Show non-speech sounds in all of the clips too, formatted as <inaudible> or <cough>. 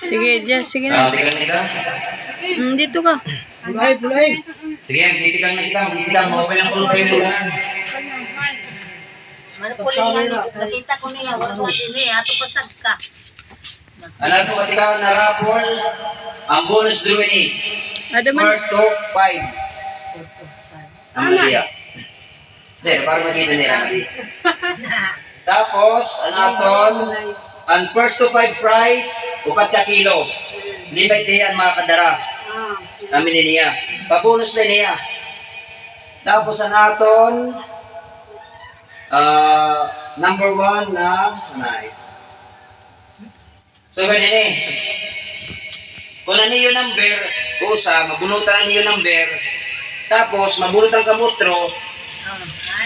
Sige, Jess, sige Ah, na. tigang na kita. Mm, dito ka. Bulay, bulay. Sige, titigang na kita. Titigang mo. Okay lang kung kayo na. Nakita ko niya, wala ko din eh, ato patag ka. Ano ito katikaw na rapol? Ang bonus draw ni. First to five. Ang maliya. Hindi, para makita nila. <laughs> Tapos, ano aton? Ang first to five price, upat ka kilo. Limay tiyan mga kadara. Namin ni niya. Pabonus na niya. Tapos ang aton, ah, number one na, anay. So, ganyan eh. Kung ano yung number, usa, mabunutan na yung number, tapos mabunutan ka mutro,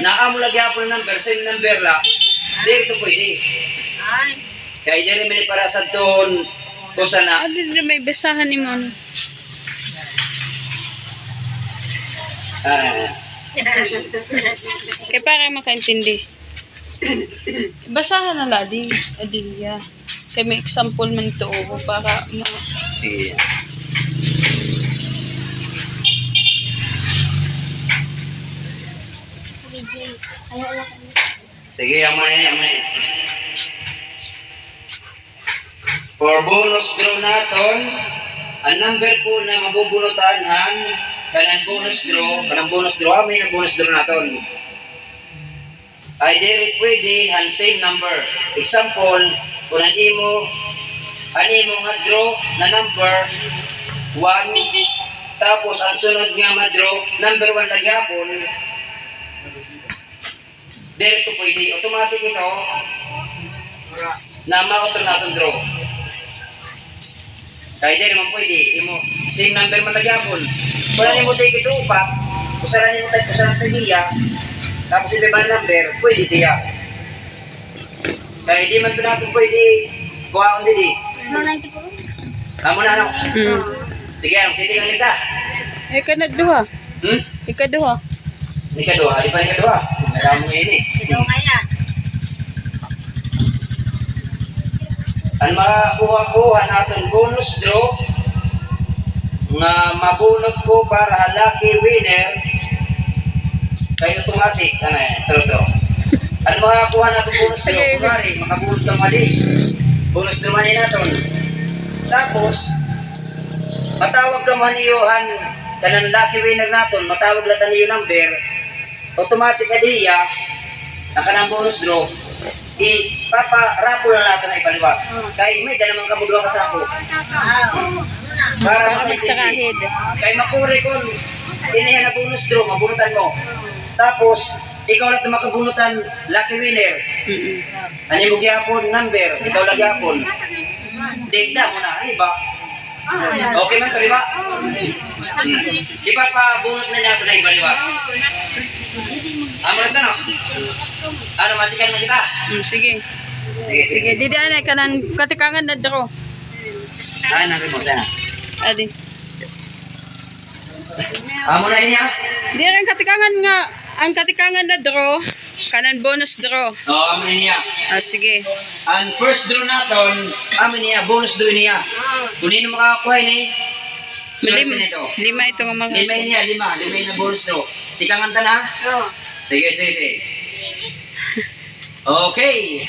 na amo lagi ako ng number, same number la, dito pwede. Ay, Kaya diri mini para sa doon, usa na, Ano din may basahan ni mo. ah, Kaya para makaintindi. Basahan na lading. Adilya. Kaya may example man ito oh, para ma... sige. Sige, mga yan, mga yan. For bonus draw naton, ang number po na mabubunutan ang kanang bonus draw, kanang bonus draw, amin ang bonus draw naton. Ay diri pwede ang same number. Example, kung ang imo, ang imo nga draw na number 1, tapos ang sunod nga ma-draw, number 1 lagi hapon, dito pwede, automatic ito, na ma-auto natin draw. Kaya di naman pwede, imo, same number man lagi hapon. Kung ano mo take ito upat, kung saan mo take, kung saan tagiya, tapos iba ba number, pwede tiya. Kaya di man ito natin pwede, kuha kong didi. Amo na ano. Mm. Sige, anong titigang nita? Ika na duha. Hmm? Ika duha. Ni kadua, di pa ni kadua. Madamo ngayon eh. ito nga yan. Ang makakuha-kuha natin bonus draw nga mabunot ko para lucky winner kay automatic ano eh, draw draw. Ang makakuha natin bonus draw, kunwari, makabunot ka mali. Bonus draw man natin. Tapos, matawag ka man iyohan kanang lucky winner natin, matawag latan niyo number, automatic adiya, ang kanang bonus draw, ipapa-rapo na natin na ibaliwa. Kaya may ganamang kamudwa ka sa ako. Ah, ano? Para magsakahid. Kaya makuri ko, inihan na bonus draw, mabunutan mo. Tapos, ikaw lang makabunutan, lucky winner. Ano mo gyapon number, ikaw lang gyapon. Data mo na, di ba? Okay man to, di ba? Hmm. Di ba pa bunot na nato na ibaliwa? Amo lang to, no? Ano, matikan mo kita? Mm, sige. Sige, Sige, didi ana kanan katikangan na draw. Ay, nabi mo, na. Adi. Amo na niya? Di rin katikangan nga ang katikangan na draw kanan bonus draw. Oo, amo na niya. Ah, sige. Ang first draw naton, amo niya, bonus draw niya. Kung nino makakakuha ni, Lim, Swerte nito. lima ito nga mga. Lima niya, lima. Lima na bonus draw. Tikangan ta na? Oo. Sige, sige, sige. Okay.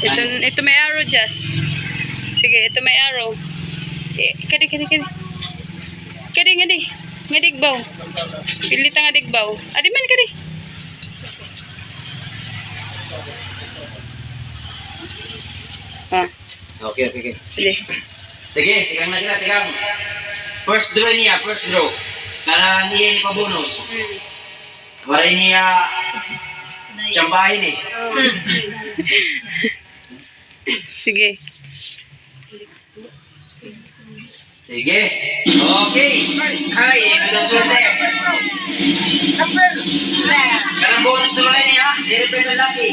Ito, ito may arrow, Jess. Sige, ito may arrow. Eh, kadi, kadi, kadi. Kadi, kadi. Nga digbaw. Pilita nga digbaw. Adi man, kadi. Ah, Okay, okay, okay. pili. Sige, tikang na kita, tikang. First draw niya, first draw. Kala niya ni pa bonus. Wala niya <laughs> tsambahin eh. <laughs> Sige. Sige. Okay. Hay, ito swerte. Kanang bonus draw na niya, di-repeat ang lucky.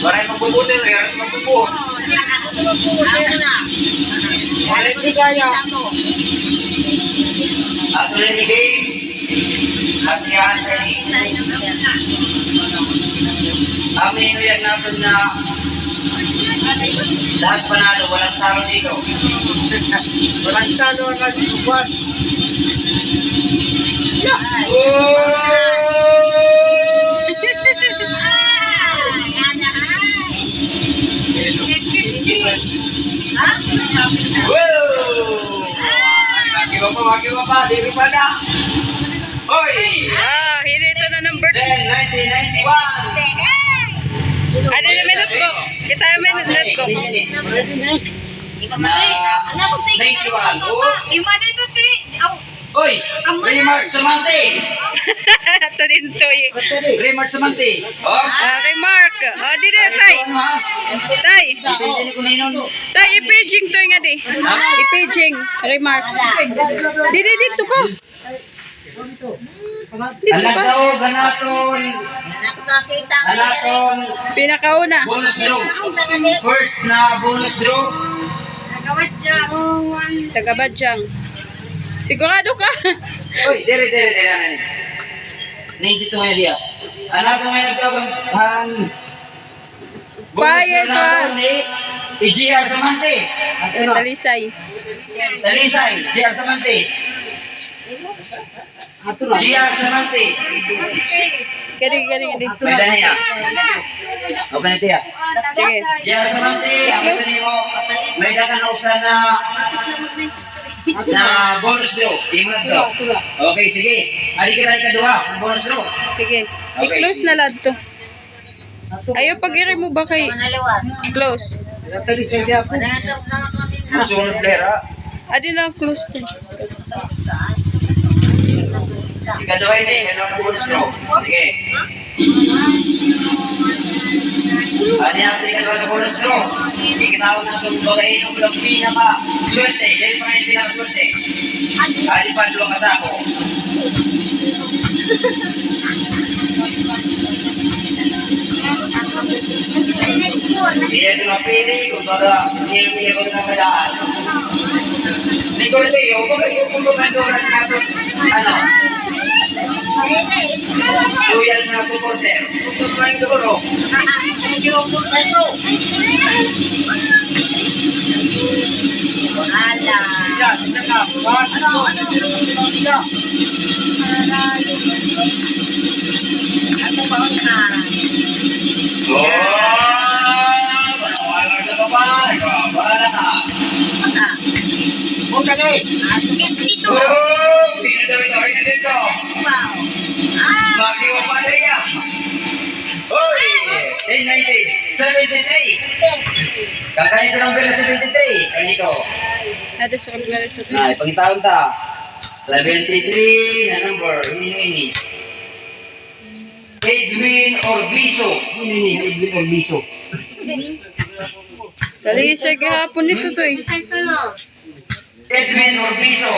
Wala yung magbubuti, wala yung magbubuo. Ako na. Hindi kaya. Ato rin ni Games. Masiyahan kay Amin yan natin na lahat panalo, walang talo dito. Walang talo ang nagsubuan. Wow! Pa, makiwa pa, dito pa na. Hoy! Ah, hindi ito na number 2. Then, 1991. Ano na may notebook? Kita yung may notebook. Na 91. Oh, Hoy! Remark Samante! <laughs> Ito din to eh. Remark Samante! Oh! Ah, kay Mark. Ah, di na, tay. Tay. Depende ko na yun. Tay, i-paging to nga di. I-paging. Remark. Di, di, dito ko. Anak ko. daw, ganaton, ganaton, Pinakauna. bonus draw. First na bonus draw. Siya. Taga-Badyang. Sigurado ka. Uy, dire, dire, dire, ano Hindi dito ngayon diya. Anak daw ngayon nagtawag ang bonus Quiet draw ka. na ni EGR Samante. Yung Talisay. Talisay, GR Samante. Ato na. GR Samante. Kadi, kadi, kadi. May dana niya. Okay na tiya. Sige. GR Samante, ang ito mo, may daka na usa na na bonus draw. Imo na to. Okay, sige. Ali ka tayo kaduha ng bonus draw. Sige. Okay, I-close sige. na lang to. Ayaw pag-i mo ba kay close? Natali sa iya po. Manatap ka kami. Masunod lera. Adi na close to. Ikaduha na ikaduha ng bonus draw. Sige. Ano yung ikaduha ng bonus draw? Ikitawag na itong bagayin ng walang pinaka swerte. Diyan pa ngayon pinaka swerte. Ali pa dua kasako. Hindi ito mapili kung baga hindi ko na madaan. Hindi ko yung baga yung kung bumandoran na sa ano, loyal na supporter. Kung sa mga siguro, Ala. Yan, naka. Ano? Ano? Ako ba na? oh, manawalan ka pa ba? Bahala ka. Ah. Huwag ka na eh. Dito. Oh, pinadawin-dawin na dito. Wow. 1019, 73. Kakain ito ng bela 73. Kanito. Adi sa kapag ito. Na, ipangitawag ta. 73 na number. Hino ini. Edwin Orbiso. Hino ini, Edwin Orbiso. Talisay gahapon nito to eh. Edwin Orbiso.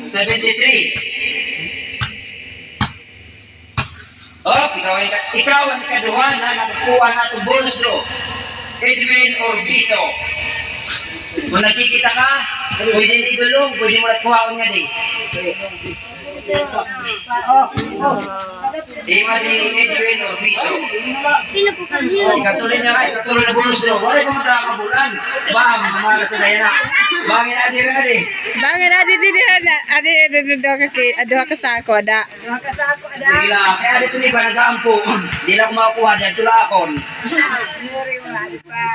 73. Oh, ikaw ikaw ang kaduhan na nakukuha na itong bonus draw. Edwin Orbiso. Kung nakikita ka, pwede idulong, pwede mo na kuhaon nga di. Oh, oh. Di ba di Edwin Orbiso? Ko. Ikatuloy na nga, ikatuloy na bonus draw. Wala pa matakabulan. Sa daya na. Bangin na di rin di. Bangin adi di di na. Adi adi adi adi ka ado sa ako ada. Ada. Kaya? Di lang ako dyan, tulakon. Muri mo ali pa.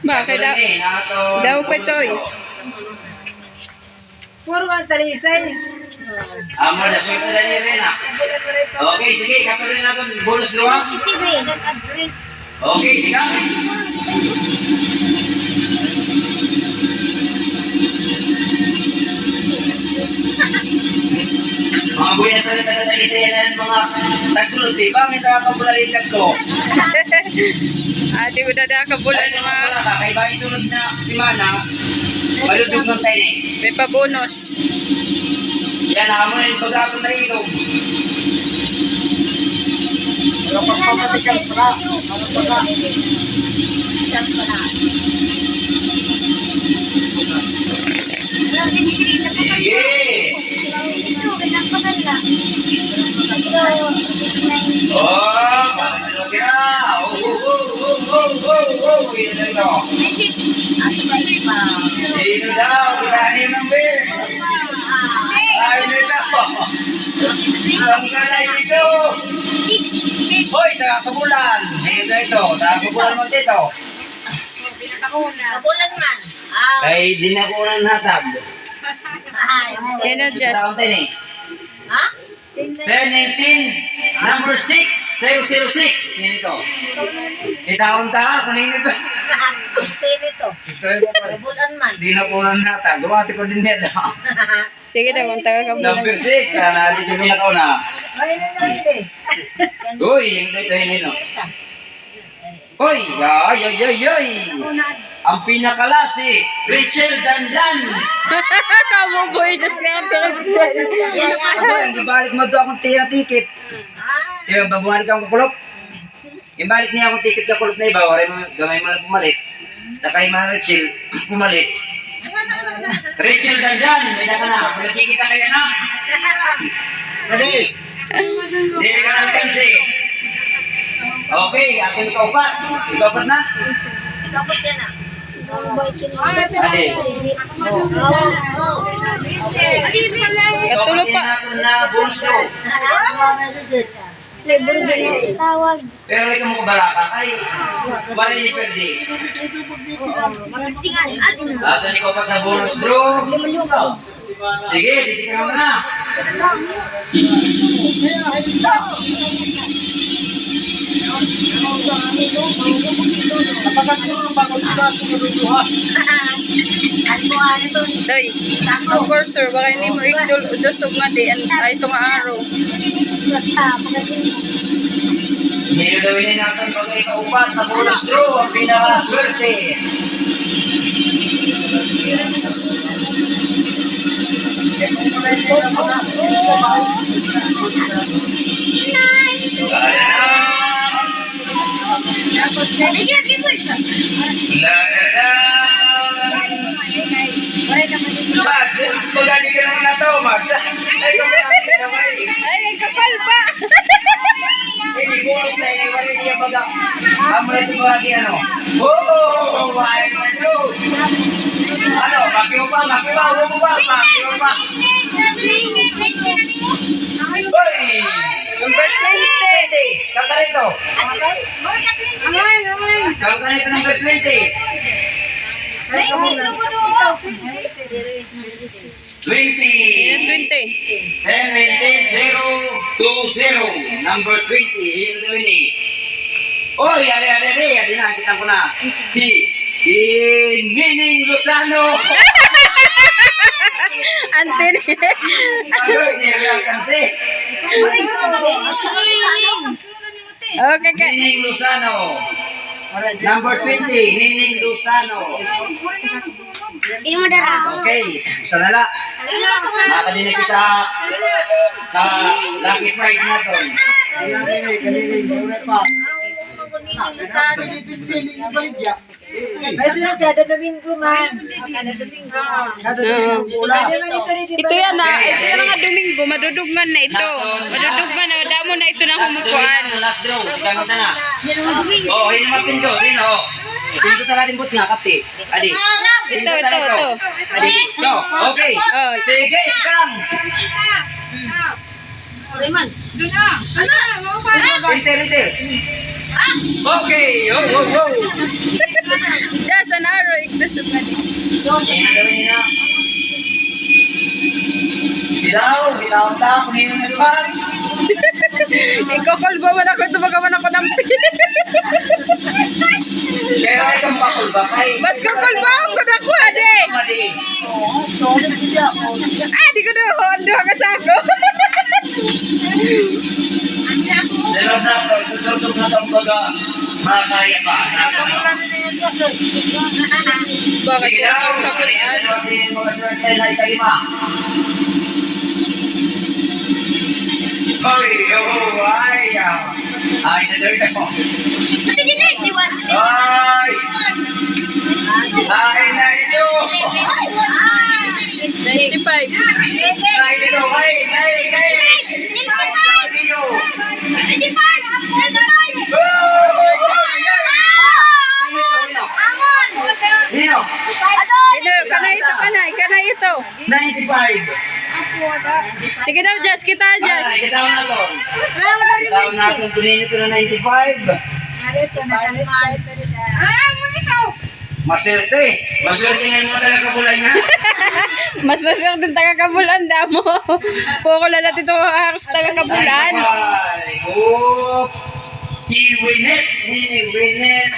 Ba kay da Ikatuloy na, nato. daw pa eh. Puro ang talisay. Amo na, suwerte na ni Rena. Okay, sige, ikatuloy na itong bonus draw. ha? Isibe, nag-address. Okay, tika. Mga buhay na sa taga-talisay na mga tagtulot, di ba? May nakakabulalitan ko. Adi mo dada ka bulan Dahil mga mga wala ka, kay ba sunod na simana, maludog ng tayo may pabonus. Yan, ako na yung bagako na inom. Pero pagpapatigal pa na, ano pa na? Pagpapatigal pa na. Ito daw, kita niyo ng bill. Ay, dito. Ang kanay dito. Hoy, taga-kabulan. Dito ito. Taga-kabulan mo dito. Kabulan man. Ah, Kay di na ko nang hatag. ay. Yan o, Jess. Taon tayo ni. Ha? 10, 19, number 6, 006. Yan ito. Itaon ta, kunin ito. Tin ito. Kabulan man. Di na ko nang hatag. Gawati ko din nito. Sige daw, kung taga ka Number 6, sana dito may nakaw na. Ay, na na hindi. Uy, yung dito yung ino. Hoy, ay, ay, ay, ay. Ang pinakalasi, Rachel Dandan. Kamu boy, Diyos ka. Aba, yung ibalik mo doon akong tira ticket. Yung babalik akong kakulop. Yung balik niya akong ticket kakulop na iba, waray mo, gamay mo lang pumalit. Nakay mga Rachel, <clears throat> pumalit. Rachel Dandan, may naka na. Kung nakikita kaya na. Kadi. Hindi ka na alkansi. Okay, akin ikaw pa. Ikaw pa na. ikaw po yan ah. Ade. Katulo pa. na bonus daw. Pero ikaw mo kabalaka kay ni perdi. Ato ni ko pag na bonus draw. Sige, titignan mo na. <laughs> Day, course sir, baka hindi mo igdol udosog nga di, an- ay ito nga araw. Daw ini natin pag may kaupat na bonus draw ang pinakaswerte. Kaya na. Max, pagani ka naman na to, Max. Ay, eh. Ay, kakal pa! Ini bonus na ini wala niya baga. Amo na ito lagi ano. Oh, why man do? Ano, makiyo pa, kanta rito. Kanta rito number 20. 20. Yan, 20. 10, 19, 0, 2, 0. Number 20. Yun daw ini. Oy, ari, ari, ari. Ari na, kita ko na. Hi. In meaning Luzano. <laughs> Ante ni. Ano, hindi na kasi. Okay, okay. Meaning Luzano. Number 20, meaning Luzano. Okay, isa na lang. Makadina kita ka lucky prize na to. May sunod kada Domingo man. Oo. Pwede man ito rin, di ba? Ito yan na, ito yan nga Domingo, madudugan na ito. Madudugan na, damo na ito na humukuan. last draw. Ikaw na na. Oh, hindi naman pinto. Dino, oh. Pinto tala din bot nga, kapti. Adi. Ito, ito, ito. Adi. So, okay. Oh. Sige, ikang. Enter, enter. Okay. Oh, oh, oh. Just an arrow, igdusot na din. Na na. Bitaw, bitaw ta, kunin na luhan. Ikakulba man ako, ito bagaman ako ng Pero itong bakul ba kay? Mas kukulba ako na ko, ade. Mali. Ah, di ko na hondo ka sa ako. Dalawang na to, Nagdagdag na sa mga makakaya pa. Sana na. Bakit? Sige daw. Kapurian. Mga swerte na ikalima. Ay, oh, ay, ay, nadagdag ako. Sa tingin na, di once in Ay! Ay, na ito! 25. 25. Ay, ito, ay, ay, ay! 25! 25! Hino. Hino, kana ito, kana, kana ito. 95. Ako, Sige daw, Jess, kita, Jess. Kita na to. Kita na to, tunin ito na 95. Narito, nakalista. Ah, muna ikaw. Maserte. Maserte ngayon mo talaga kulay na. Mas maswerte din taga kabulan mo. Puro lalat ito haros taga kabulan. Ay, oh. Hiwinet. Hiwinet.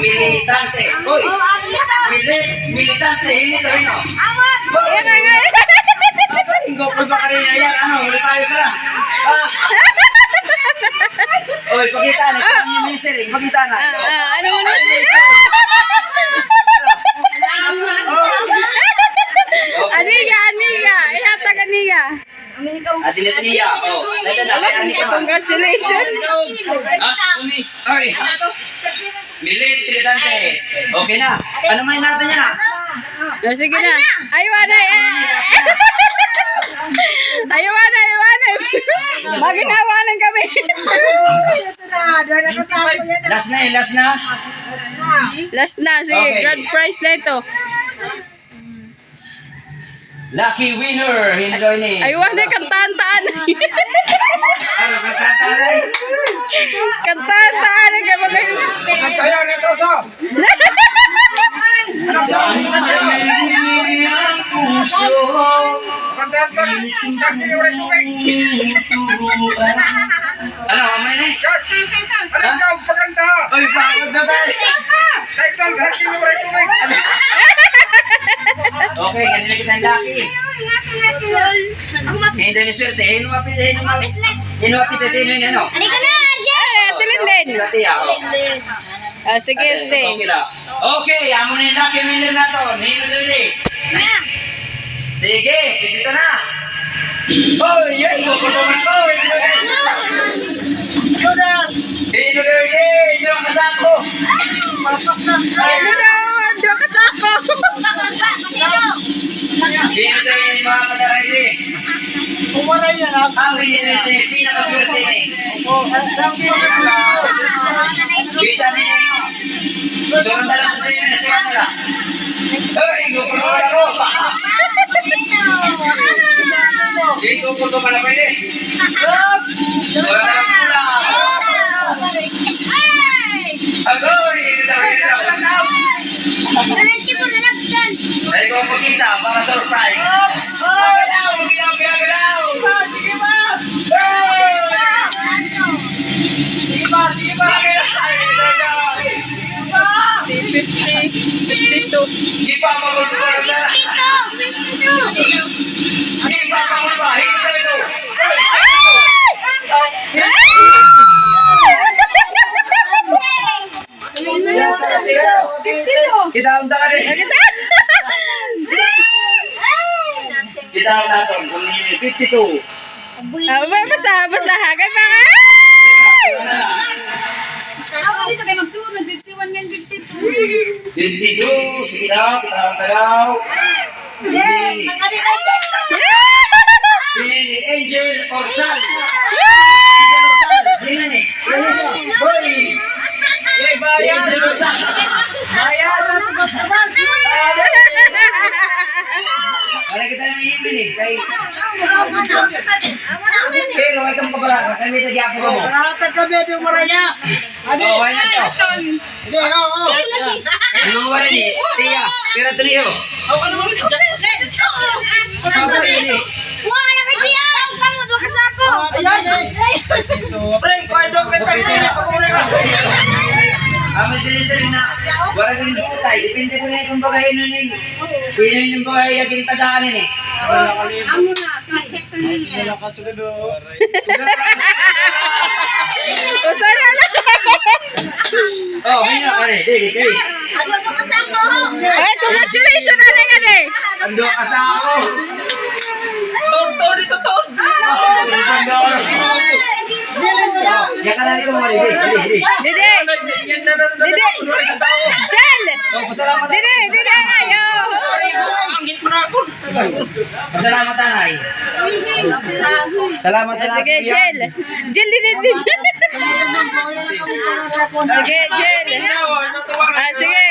Militante. Hoy. Milit. Militante. Hindi to, ino. Yan nga nga. Ingopol ba kanina yan? Ano? Wala tayo ka. Ah. Oy, pakita na. Yung misery, pakita na. Ah, ah, ano mo na? Oh. Aniya, aniya. Iya, taga niya. Ah, dinito niya. Oh, dito na. Kaya hindi ka man. Congratulations. Ay. Milit, militante. Okay na. Ano man natin yan ah? Oh, sige na. Aywan na. Aywan <laughs> na, aywan na. Maginawanan kami. Ito na, doon na kasama yan. Last na eh, last na. Last na, sige. Okay. Grand prize na ito. Lucky winner, Hindoy ni. Aywan na, kantaan-taan. <laughs> Ano, katatanay? Kantaan-taan. Kaya mga... Tayo na soso. Ang puso. Ano, mamay na eh? Oy, pagod na tayo. Okay, ganun kita ang lucky. Hindi ni swerte. Hino mapis, hino mapis. Hino mapis, ito hino ano? Ay, tilin din. Dati ako. Ah, sige, din. Okay lang. Okay, amo na yung lucky winner na to. Hino dili. Sige, pipita na. Oh, yan. Kukulungan ko. Hino dili. Hino dili. Hino ang kasako. Ano na, ando ka sa ako. Dili yung mga padaray din. Sabi ni Sisi, pinakaswerte ni. Bisa ni. Suruh na lang tayo na na lang. Ay, kukulungan ako. Hindi kukulungan pala pwede. Suruh na lang pula. Agoy, hindi daw, hindi daw. Ay, ko pakita para surprise. Okay daw, ginaw, ginaw, ginaw. Sige ba? Sige ba, sige ba? Ay, hindi daw daw. 50, 52. Hindi pa magulungan na. Hindi pa magulungan. Hindi daw ito. Kita unta ka rin. Kita unta ka rin. 52. Ah, ba- basa, basa. Kaya pa nga. Ako dito kayo magsunod, 51 yan, 52. 52. Sige daw. Kita unta daw. Pili. Pili. Angel or Sal. Angel or Sal. Hindi na eh. Hoy. Angel or Sal. Para kita may imin eh. Kay... Pero ay kang kabalaga. Kami tagya ako mo. Oo, ay na to. Ano mo rin eh? Tiya. Pero ito niyo. Ano ba rin eh? Kami sinisering na wala kang butay. Depende ko na kung baka hinunin. Sino yung baka yaging tagakanin eh. Amo na, kanina. Basa na. Oh, may na ka rin. Dili, dili. Ay, congratulations na nga din. Ando ka sa ako. Tonto dito, ton. Tonto. Ya ka na dito mga dili. Dili, dili. Dede. Dede. Chel. Oh, pasalamat Dede, dede ayo. Pasalamat tanay. Salamat Ah, tanay. Sige, Jel. Jel, dede, dede. Sige, Jel. Ah, sige.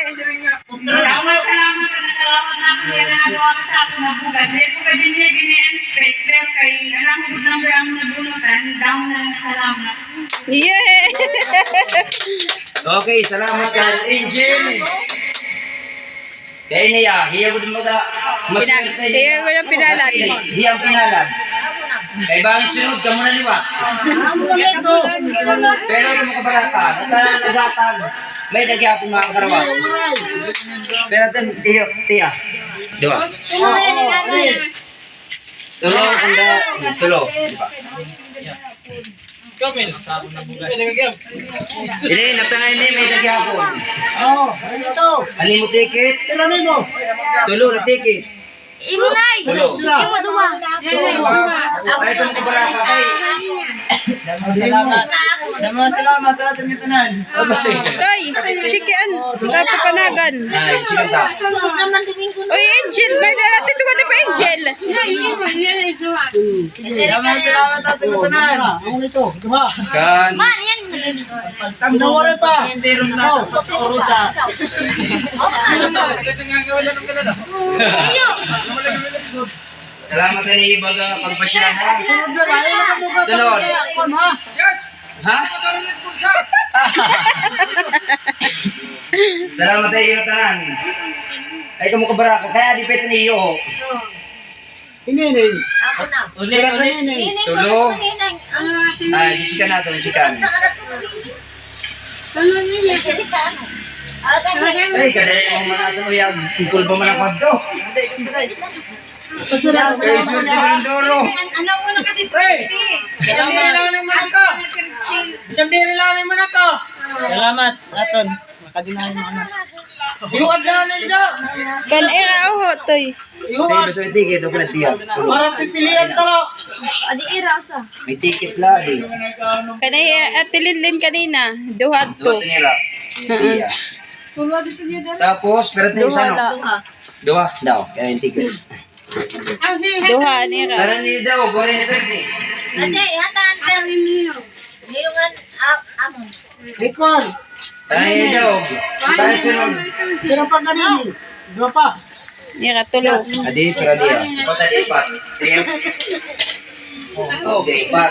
nagawa ka sa ako na bugas. Dahil po ka din niya gini-inspect. Pero kay anak good number ang nabunutan. Damo na lang salamat. Yeah! Okay, salamat ka, Angel. Kaya niya, hiya ko din maga. Mas Pina- hiya ko ng pinalad. Hiya ang pinalad. Kaya ba ang sunod ka muna liwat? Pero ito mga kabarata, nata nagatag. May nagyapon mga karawat. Pero ito, tiyo, tiya. Diba? Tulo, kanda, tulo. Diba? Ini, natanay ni may nagyapon. Oo, ano ito? Ani mo ticket? Tiranin mo. Tulo na ticket. Imunay! Tulo. Iwa duwa! Ay, ito mga kabarata kay. Salamat. Salamat, salamat. Atin kita nan. Okay. Toy, chicken, kapapanagan. Ay, chikanta. naman tingin ko Oy, Angel, may darating ko na pa Angel. Salamat, salamat. Atin kita nan. Ano ito? Diba? Kan. Man, yan. Tagdawari pa. Hindi rin na. Orusa. Iyo! Salamat na ni Baga pagpasya ha. Sunod na ba? Ayaw na bukas. Sunod. Ha? <laughs> Salamat tayo yung tanan. Ay, kamu kabaraka. Kaya di ito niyo. Ini ni. Ako na. Ulit, ulit. Tulo. Ang Ay, chichikan natin, chichikan. anak ko. Ay, kadali mo man natin o yan. Tungkol ba man ako ito? Pasalamat. Kaya swerte mo rin dolo. Ano mo na kasi Hey! Isang diri lang naman ako. Isang diri lang naman ako. Salamat, Aton. Makadinahin mo ano. Iwag lang na ito. Kan era ho, Toy. Sa iba sa ticket, o ka tiyan. Para pipilian talo. Adi ira sa. May ticket la, di. Kanay at Linlin kanina, duhat to. Dua tinira. Iya. Tulwa dito niya dahil. Tapos, pero tayo Duha sa ano? la. Dua daw, kaya yung ticket. Duha nira. Para ni daw, gore ni Pwede. Ate, hatan ka. Nilungan ap amon. Bikon. Para ni daw. Para sunod. Sino pa kanini? Dua pa. Nira tulo. Adi, para dia. Ikaw tadi pa. Tiyan. Okay, pa.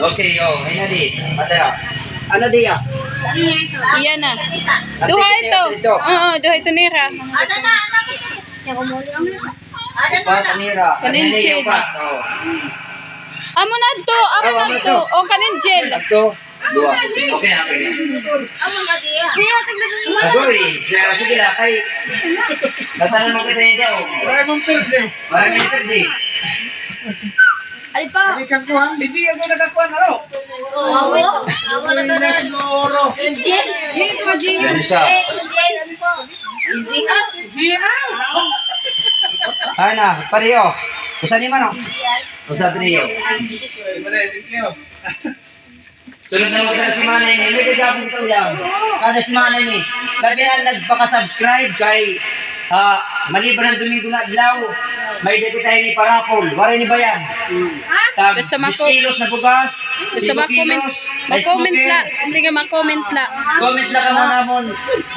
Okay, yo. Ay na di. Ano dia? Iyan na. Kita. Duha ito. Dito. Oo, duha ito nira. Ada na, ko. Ada na na. kanira. Kanin Kanina chin. yung pa. Oh. Amo na to, amo Ah, na amo to. to. O kanin gel. Ato. Dua. Okay na, okay na. Amon na diya. Agoy, pero sige lang, kay... Natanan mo kita daw. Para mong perde. Parang yung pwede. Ay pa. Hindi ka kuhan. Hindi ako nakakuha na ro. Oh, amon na ka na. Loro. Angel. Yan isa. Eh, Angel. Angel. Ana, pareho. Usa ni mano? Usa niyo. Sunod na mga si Manay ni, may gagawin ito yan. Kada si Manay ni, lagi na nagpaka-subscribe kay ah maliban ng Domingo na adlaw, may tayo ni Parapol. Wala ni bayan. Tag Basta 10 mako- kilos na bugas, Basta 5 ma-comment, kilos, rice ma-comment la. Sige, ma-comment la. Comment lang ka mo namon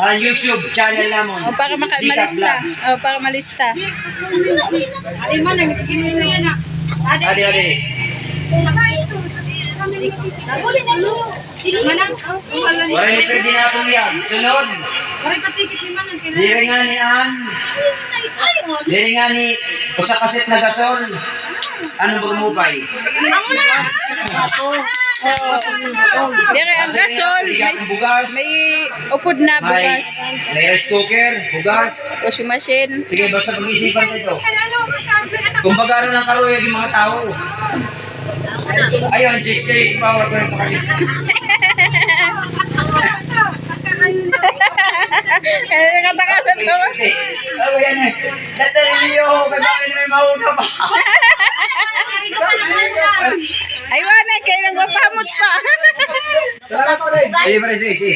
ang YouTube channel namon. O para maka Zika malista. Vlogs. O para malista. Adi man, nagiging ito yan ah. Adi, Adi, adi. Manang, wala ni. Wala ni Ferdinand yan. Sunod. Wala patikit ni. Diri nga ni An. Diri nga ni usa kaset na gasol. Ano ba kumupay? Dire ang gasol, may, bugas. may upod na bugas. may rice cooker, bugas. Washing machine. Sige, basta pag-isipan ko ito. Ano, sabi, anak Kung baga ng karoyag yung mga tao. Ayun, chicks kayo, power ko kanina. <laughs> Kaya nakatakasan. Hindi. Ano yan eh. Dadaling niyo, kay bakit may mauna pa. Ay, wala. Kaya nang mapamot pa. Salamat ulit. Sige, pare, sige, sige.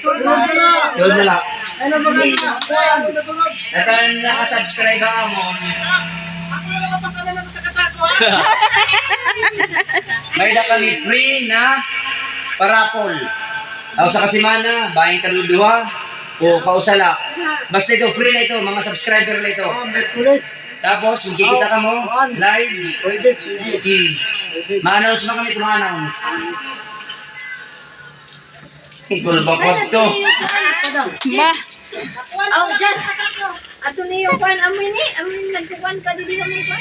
Sunod na lang. Sunod na lang. Ano ba. Sunod. Natan nakasubscribe ang amon. Ako na lang pasalan sa kasako ha. May na kami free na parapol. Ako sa kasimana, bahin kaluduha. O, kausala. Basta ito, free na ito, mga subscriber na ito. Oh, Merkulis. Tapos, magkikita ka mo, live. Pwede, pwede. Hmm. Ma-announce ba kami ito, ma-announce? Gulba ko to. Ma, Oh, just. Ato niyo kwan amoy ni, amoy nagkukuan ka di di mo kwan.